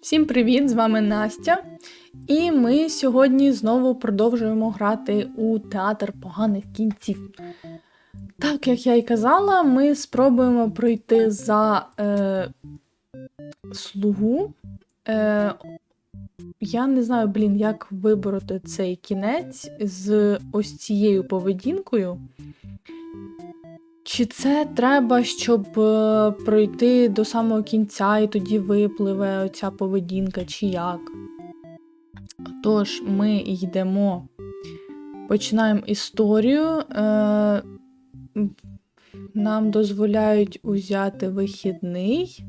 Всім привіт! З вами Настя. І ми сьогодні знову продовжуємо грати у театр поганих кінців. Так, як я й казала, ми спробуємо пройти за е, слугу. Е, я не знаю, блін, як вибороти цей кінець з ось цією поведінкою. Чи це треба, щоб е, пройти до самого кінця і тоді випливе оця поведінка, чи як? Тож, ми йдемо, починаємо історію. Е, нам дозволяють узяти вихідний.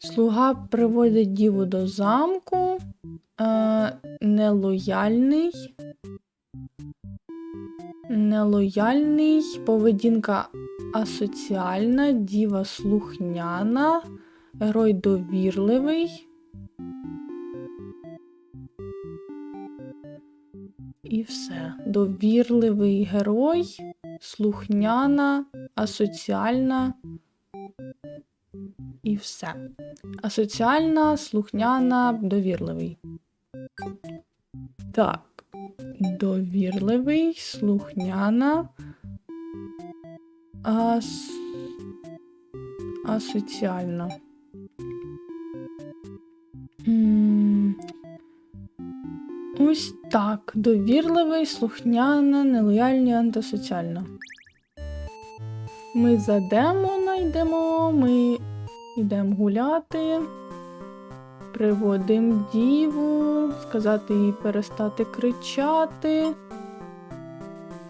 Слуга приводить діву до замку. Е, нелояльний. Нелояльний, поведінка асоціальна, діва слухняна, герой довірливий. І все. Довірливий герой, слухняна, асоціальна. І все. Асоціальна, слухняна, довірливий. Так. Довірливий, слухняна. Ас... Асоціальна. М, Ось так. Довірливий, слухняна, нелояльна, антисоціальна. Ми за демона йдемо, ми йдемо гуляти. Приводимо діву, сказати їй перестати кричати.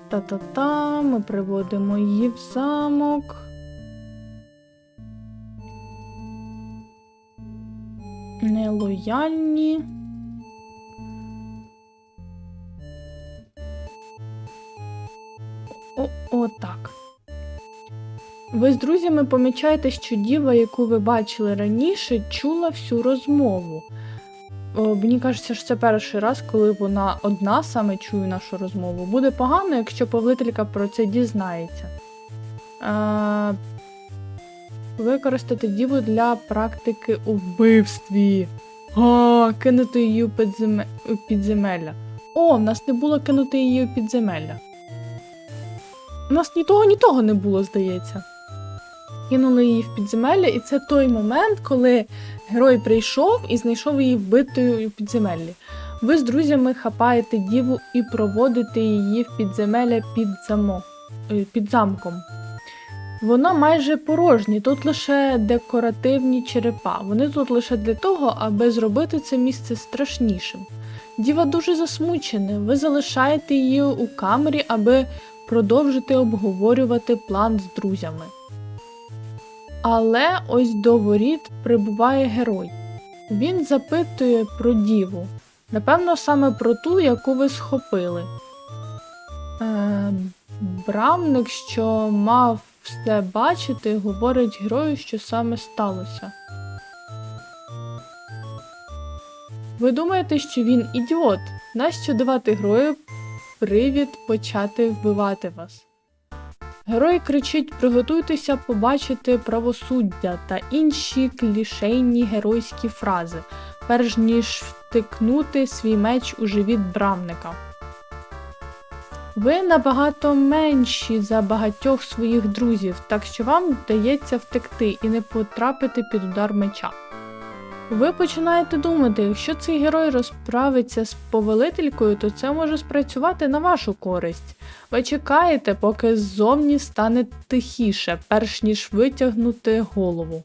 Та-та-та, ми приводимо її в замок. Нелояльні. Ви з друзями помічаєте, що діва, яку ви бачили раніше, чула всю розмову. Мені кажеться, що це перший раз, коли вона одна саме чує нашу розмову. Буде погано, якщо повелителька про це дізнається. Е, використати діву для практики у вбивстві. А, кинути її у підземе- підземелля. О, в нас не було кинути її у підземелля. У нас ні того, ні того не було, здається кинули її в підземелля, і це той момент, коли герой прийшов і знайшов її вбитою у підземеллі. Ви з друзями хапаєте діву і проводите її в підземелля під, замо... е, під замком. Вона майже порожні, тут лише декоративні черепа. Вони тут лише для того, аби зробити це місце страшнішим. Діва дуже засмучена. Ви залишаєте її у камері, аби продовжити обговорювати план з друзями. Але ось до воріт прибуває герой. Він запитує про діву. Напевно, саме про ту, яку ви схопили. Е, брамник, що мав все бачити, говорить герою, що саме сталося. Ви думаєте, що він ідіот? Нащо давати герою привід почати вбивати вас? Герой кричить: приготуйтеся побачити правосуддя та інші клішейні геройські фрази, перш ніж втикнути свій меч у живіт брамника. Ви набагато менші за багатьох своїх друзів, так що вам вдається втекти і не потрапити під удар меча. Ви починаєте думати, якщо цей герой розправиться з повелителькою, то це може спрацювати на вашу користь. Ви чекаєте, поки ззовні стане тихіше, перш ніж витягнути голову.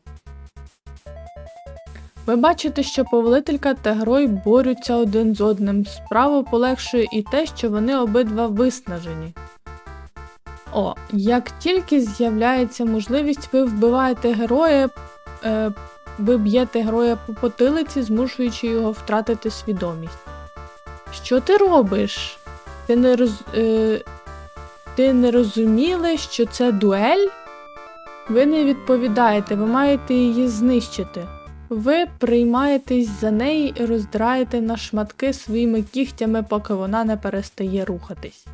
Ви бачите, що повелителька та герой борються один з одним. Справу полегшує і те, що вони обидва виснажені. О, як тільки з'являється можливість, ви вбиваєте героя, е, ви б'єте героя по потилиці, змушуючи його втратити свідомість. Що ти робиш? Ти не роз... Е, ти не розуміли, що це дуель? Ви не відповідаєте, ви маєте її знищити. Ви приймаєтесь за неї і роздираєте на шматки своїми кігтями, поки вона не перестає рухатись.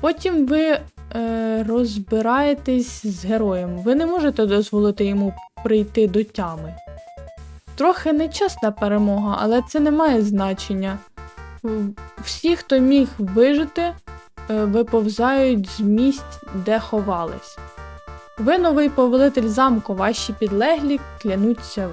Потім ви е, розбираєтесь з героєм. Ви не можете дозволити йому прийти до тями. Трохи нечесна перемога, але це не має значення. Всі, хто міг вижити, е, виповзають з місць, де ховались. Ви новий повелитель замку, ваші підлеглі клянуться,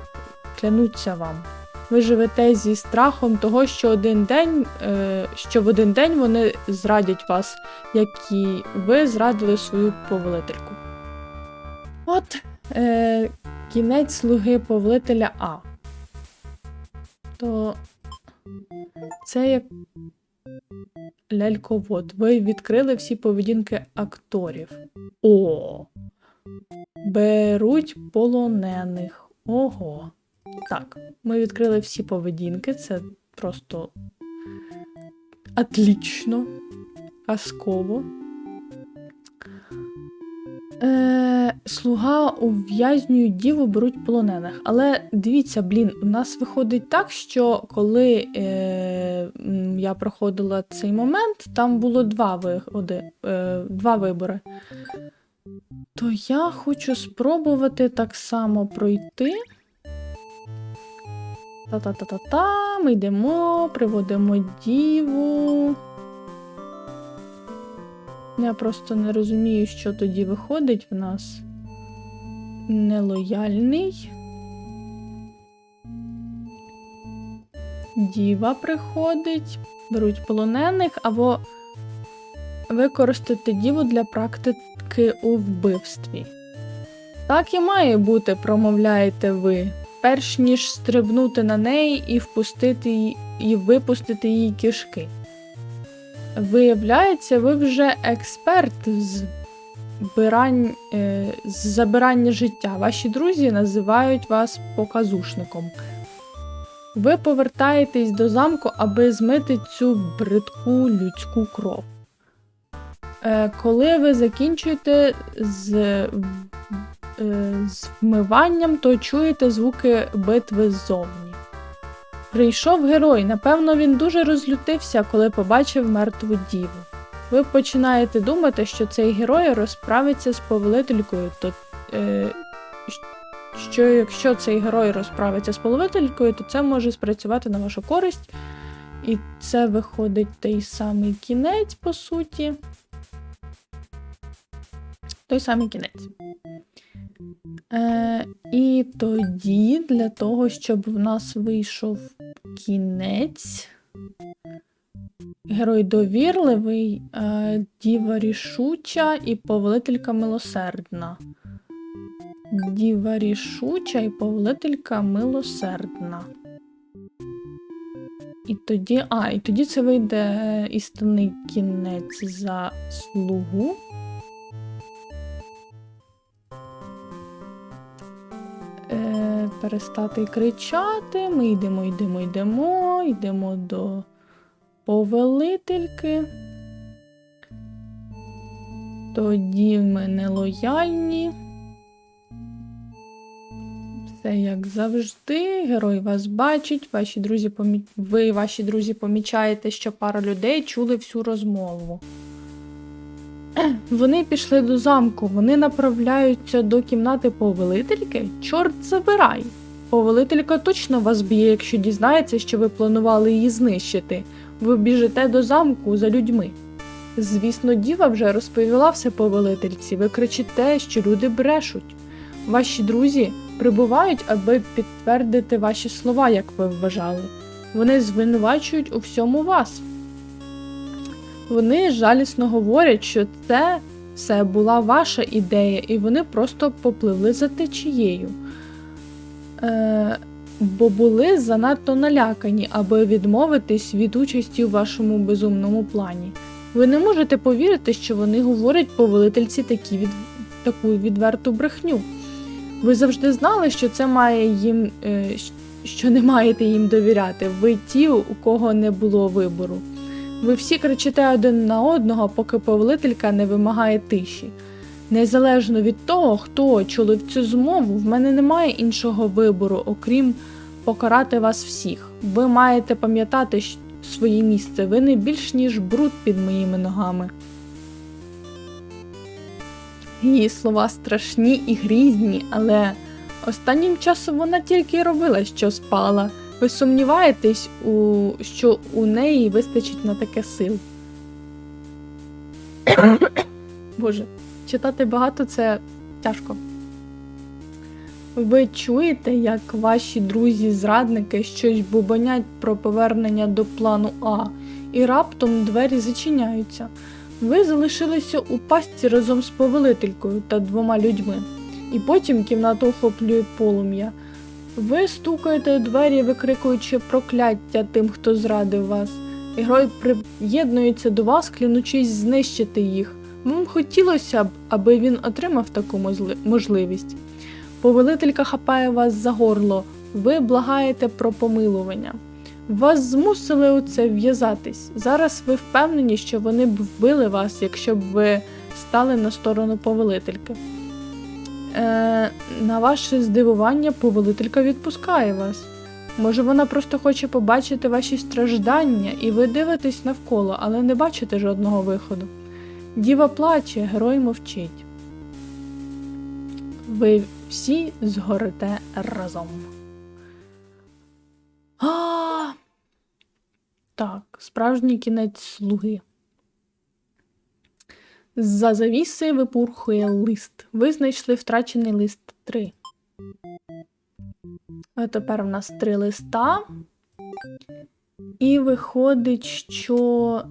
клянуться вам. Ви живете зі страхом того, що один день, е, що в один день вони зрадять вас, як і ви зрадили свою повелительку. От е, кінець слуги повелителя А. То це як ляльковод. Ви відкрили всі поведінки акторів. О! Беруть полонених. Ого. Так, ми відкрили всі поведінки. Це просто отлично, казково. Е, слуга ув'язнюють діву, беруть полонених. Але дивіться, блін, у нас виходить так, що коли е, я проходила цей момент, там було два, виходи, е, два вибори. То я хочу спробувати так само пройти. Та-та-та-та-та, ми йдемо, приводимо діву. Я просто не розумію, що тоді виходить в нас. Нелояльний. Діва приходить, беруть полонених, або використати діву для практики у вбивстві. Так і має бути, промовляєте ви, перш ніж стрибнути на неї і впустити її, і випустити її кишки. Виявляється, ви вже експерт з, бирань, е, з забирання життя. Ваші друзі називають вас показушником. Ви повертаєтесь до замку, аби змити цю бридку людську кров. Е, коли ви закінчуєте з, е, з вмиванням, то чуєте звуки битви ззовні. Прийшов герой. Напевно, він дуже розлютився, коли побачив мертву діву. Ви починаєте думати, що цей герой розправиться з повелителькою, то е, що якщо цей герой розправиться з повелителькою, то це може спрацювати на вашу користь. І це виходить той самий кінець, по суті. Той самий кінець. Е, і тоді, для того, щоб в нас вийшов кінець, герой довірливий, е, діва рішуча і повелителька милосердна. Діва рішуча і повелителька милосердна. І тоді. А, і тоді це вийде істинний кінець за слугу. Е, перестати кричати. Ми йдемо, йдемо, йдемо, йдемо до повелительки. Тоді ми нелояльні. Все як завжди. Герой вас бачить. Ваші друзі помі... Ви, ваші друзі, помічаєте, що пара людей чули всю розмову. Вони пішли до замку, вони направляються до кімнати повелительки. Чорт забирай! Повелителька точно вас б'є, якщо дізнається, що ви планували її знищити. Ви біжите до замку за людьми. Звісно, діва вже розповіла все повелительці. Ви кричите, що люди брешуть. Ваші друзі прибувають, аби підтвердити ваші слова, як ви вважали. Вони звинувачують у всьому вас. Вони жалісно говорять, що це все була ваша ідея, і вони просто попливли за течією. Е, бо були занадто налякані, аби відмовитись від участі у вашому безумному плані. Ви не можете повірити, що вони говорять повелительці такі від... таку відверту брехню. Ви завжди знали, що це має їм, е, що не маєте їм довіряти. Ви ті, у кого не було вибору. Ви всі кричите один на одного, поки повелителька не вимагає тиші. Незалежно від того, хто очолив цю змову, в мене немає іншого вибору, окрім покарати вас всіх. Ви маєте пам'ятати своє місце, ви не більш ніж бруд під моїми ногами. Її слова страшні і грізні, але останнім часом вона тільки й робила, що спала. Ви сумніваєтесь, у... що у неї вистачить на таке сил. Боже, читати багато це тяжко. Ви чуєте, як ваші друзі-зрадники щось бубонять про повернення до плану А, і раптом двері зачиняються. Ви залишилися у пастці разом з повелителькою та двома людьми, і потім кімнату охоплює полум'я. Ви стукаєте у двері, викрикуючи прокляття тим, хто зрадив вас. Герой приєднується до вас, клянучись знищити їх. Вам хотілося б, аби він отримав таку можливість. Повелителька хапає вас за горло, ви благаєте про помилування. Вас змусили у це в'язатись. Зараз ви впевнені, що вони б вбили вас, якщо б ви стали на сторону повелительки. Е, на ваше здивування, повелителька відпускає вас. Може, вона просто хоче побачити ваші страждання, і ви дивитесь навколо, але не бачите жодного виходу. Діва плаче, герой мовчить. Ви всі згорите разом. А! Так, справжній кінець слуги. За завіси випурхує лист. Ви знайшли втрачений лист 3. А тепер в нас три листа. І виходить, що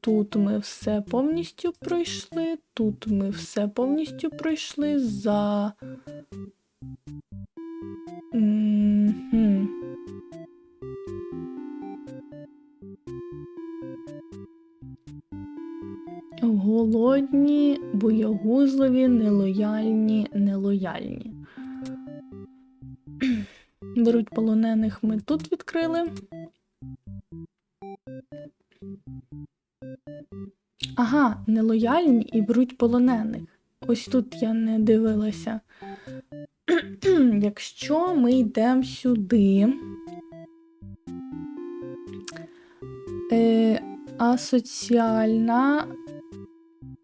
тут ми все повністю пройшли, тут ми все повністю пройшли за. Голодні, боягузливі, нелояльні, нелояльні. Беруть полонених ми тут відкрили. Ага, нелояльні і беруть полонених. Ось тут я не дивилася. Якщо ми йдемо сюди. Е, асоціальна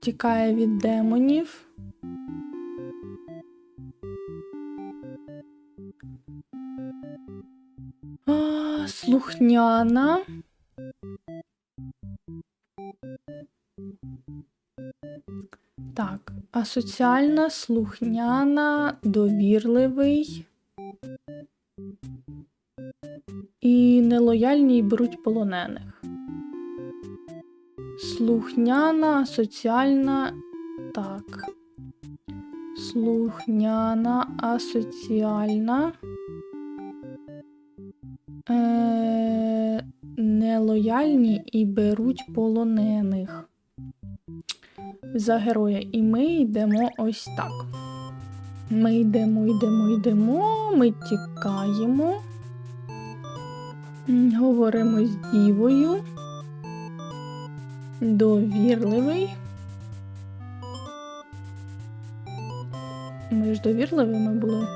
тікає від демонів. А, слухняна. Так, асоціальна, слухняна, довірливий. І нелояльні беруть полонених. Слухняна, асоціальна. Так. Слухняна, асоціальна. Е, нелояльні і беруть полонених за героя. І ми йдемо ось так. Ми йдемо, йдемо, йдемо, ми тікаємо. Говоримо з дівою. Довірливий. Ми ж довірливими були.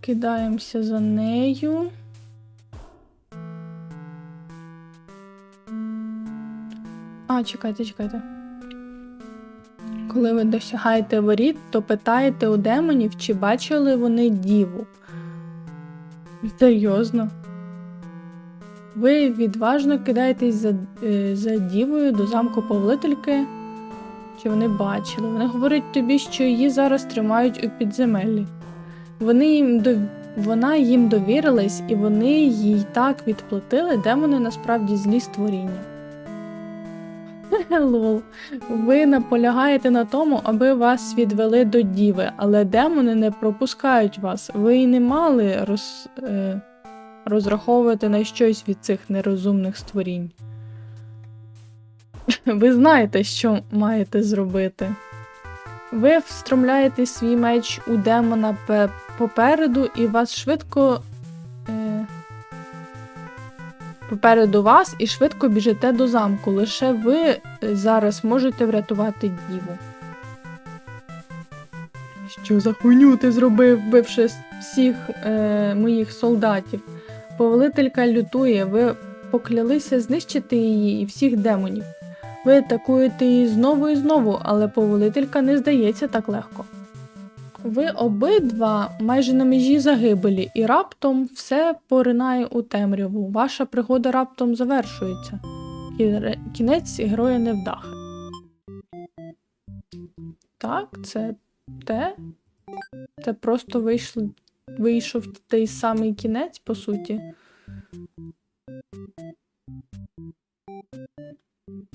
Кидаємося за нею. А, чекайте, чекайте. Коли ви досягаєте воріт, то питаєте у демонів, чи бачили вони діву. Серйозно. Ви відважно кидаєтесь за, е, за дівою до замку повелительки. Чи вони бачили? Вони говорять тобі, що її зараз тримають у підземеллі. Вони їм до... Вона їм довірилась, і вони їй так відплатили, демони насправді злі створіння. Лол. Ви наполягаєте на тому, аби вас відвели до діви, але демони не пропускають вас. Ви й не мали роз... е... розраховувати на щось від цих нерозумних створінь. Ви знаєте, що маєте зробити. Ви встромляєте свій меч у демона попереду, і вас швидко. Попереду вас і швидко біжите до замку. Лише ви е, зараз можете врятувати діву. Що за хуйню ти зробив, вбивши всіх е, моїх солдатів? Повелителька лютує, ви поклялися знищити її і всіх демонів. Ви атакуєте її знову і знову, але повелителька не здається так легко. Ви обидва майже на межі загибелі, і раптом все поринає у темряву. Ваша пригода раптом завершується. Кіне- Кінець героя невдахи. Так, це те. Це просто вийшло, вийшов той самий кінець, по суті.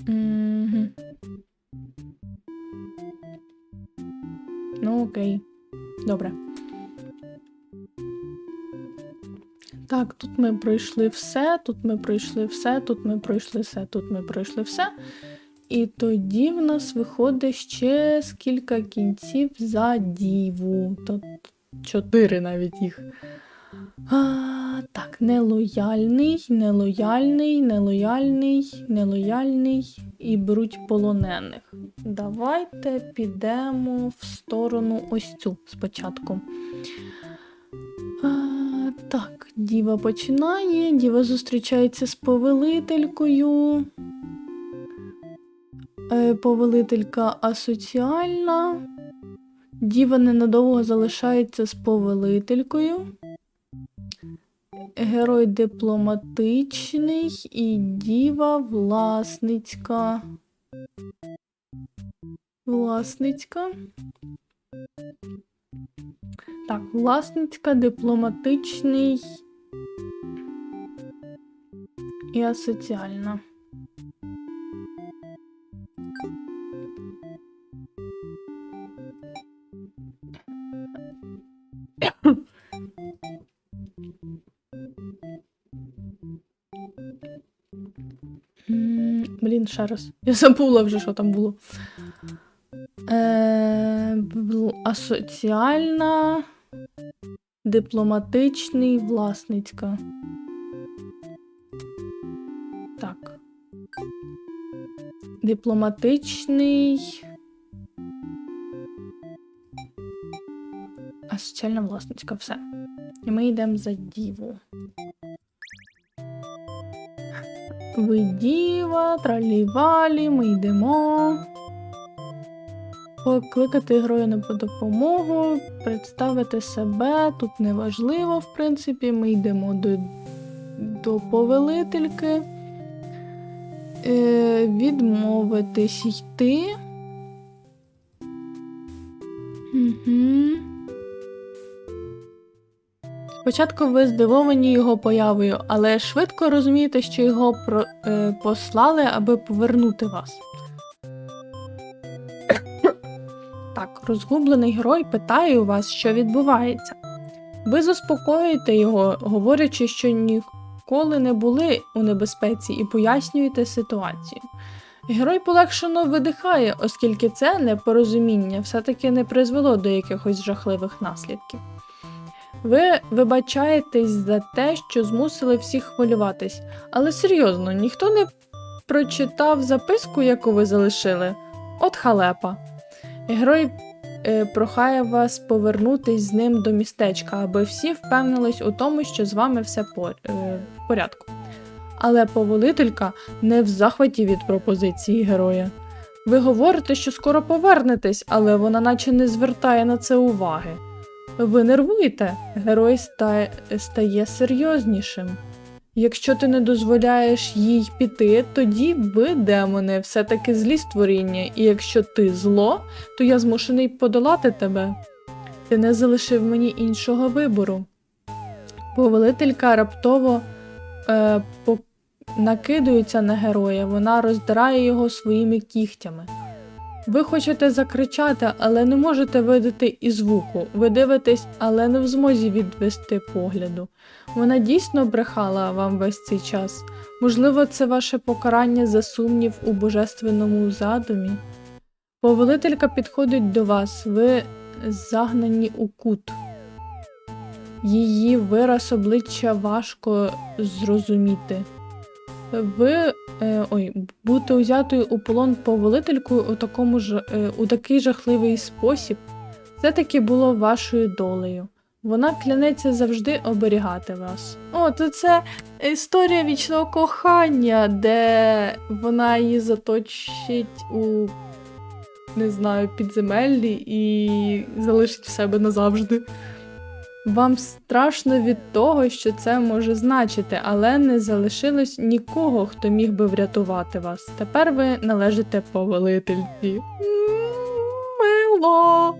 Мгм. Ну, окей. Добре. Так, тут ми пройшли все, тут ми пройшли все, тут ми пройшли все, тут ми пройшли все. І тоді в нас виходить ще скільки кінців за діву. Тут чотири навіть їх. А, так, нелояльний, нелояльний, нелояльний, нелояльний і беруть полонених. Давайте підемо в сторону ось цю спочатку. Так, діва починає, діва зустрічається з повелителькою. Е, повелителька асоціальна. Діва ненадовго залишається з повелителькою. Герой дипломатичний і діва власницька. Власницька. Так, власницька, дипломатичний і асоціальна. Блін, ще раз. Я забула вже, що там було. Асоціальна, дипломатичний, власницька. Так. Дипломатичний. А соціальна власницька, все. І ми йдемо за діву. Ви діва, тралівалі, ми йдемо. Покликати героя на допомогу, представити себе. Тут неважливо, в принципі, ми йдемо до, до повелительки. Е, відмовитись йти. Угу. Спочатку ви здивовані його появою, але швидко розумієте, що його про, е, послали, аби повернути вас. Так, розгублений герой питає у вас, що відбувається. Ви заспокоюєте його, говорячи, що ніколи не були у небезпеці, і пояснюєте ситуацію. Герой полегшено видихає, оскільки це непорозуміння все-таки не призвело до якихось жахливих наслідків. Ви вибачаєтесь за те, що змусили всіх хвилюватись, але серйозно, ніхто не прочитав записку, яку ви залишили. От халепа. Герой е, прохає вас повернутись з ним до містечка, аби всі впевнились у тому, що з вами все по, е, в порядку. Але повелителька не в захваті від пропозиції героя. Ви говорите, що скоро повернетесь, але вона наче не звертає на це уваги. Ви нервуєте, герой ста... стає серйознішим. Якщо ти не дозволяєш їй піти, тоді ви, демони, все-таки злі створіння, і якщо ти зло, то я змушений подолати тебе. Ти не залишив мені іншого вибору. Повелителька раптово е, накидується на героя, вона роздирає його своїми кігтями. Ви хочете закричати, але не можете видати і звуку. Ви дивитесь, але не в змозі відвести погляду. Вона дійсно брехала вам весь цей час. Можливо, це ваше покарання за сумнів у божественному задумі. Повелителька підходить до вас, ви загнані у кут. Її вираз обличчя важко зрозуміти. Ви ой, бути узятою у полон повелителькою у такому ж е, у такий жахливий спосіб, все таки було вашою долею. Вона клянеться завжди оберігати вас. О, то це історія вічного кохання, де вона її заточить у не знаю, підземеллі і залишить в себе назавжди. Вам страшно від того, що це може значити, але не залишилось нікого, хто міг би врятувати вас. Тепер ви належите повелительці. Мило.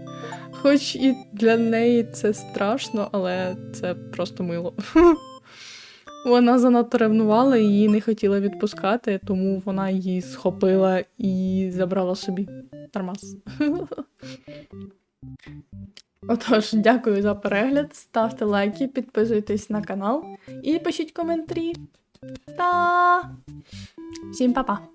Хоч і для неї це страшно, але це просто мило. Вона занадто ревнувала і її не хотіла відпускати, тому вона її схопила і забрала собі. Нормас. Отож, дякую за перегляд. Ставте лайки, підписуйтесь на канал і пишіть коментарі. Та всім па-па!